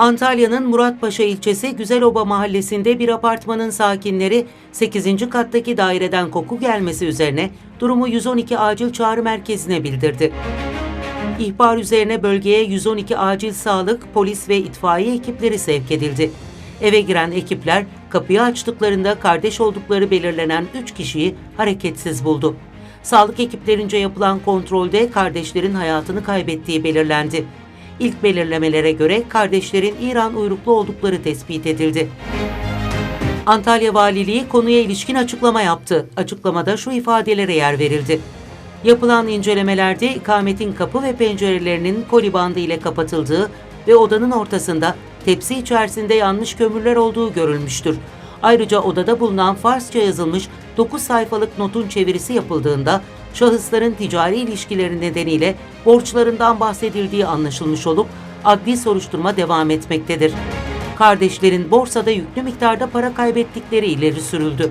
Antalya'nın Muratpaşa ilçesi Güzeloba mahallesinde bir apartmanın sakinleri 8. kattaki daireden koku gelmesi üzerine durumu 112 acil çağrı merkezine bildirdi. İhbar üzerine bölgeye 112 acil sağlık, polis ve itfaiye ekipleri sevk edildi. Eve giren ekipler kapıyı açtıklarında kardeş oldukları belirlenen 3 kişiyi hareketsiz buldu. Sağlık ekiplerince yapılan kontrolde kardeşlerin hayatını kaybettiği belirlendi. İlk belirlemelere göre kardeşlerin İran uyruklu oldukları tespit edildi. Antalya Valiliği konuya ilişkin açıklama yaptı. Açıklamada şu ifadelere yer verildi. Yapılan incelemelerde ikametin kapı ve pencerelerinin koli bandı ile kapatıldığı ve odanın ortasında tepsi içerisinde yanmış kömürler olduğu görülmüştür. Ayrıca odada bulunan Farsça yazılmış 9 sayfalık notun çevirisi yapıldığında şahısların ticari ilişkileri nedeniyle borçlarından bahsedildiği anlaşılmış olup adli soruşturma devam etmektedir. Kardeşlerin borsada yüklü miktarda para kaybettikleri ileri sürüldü.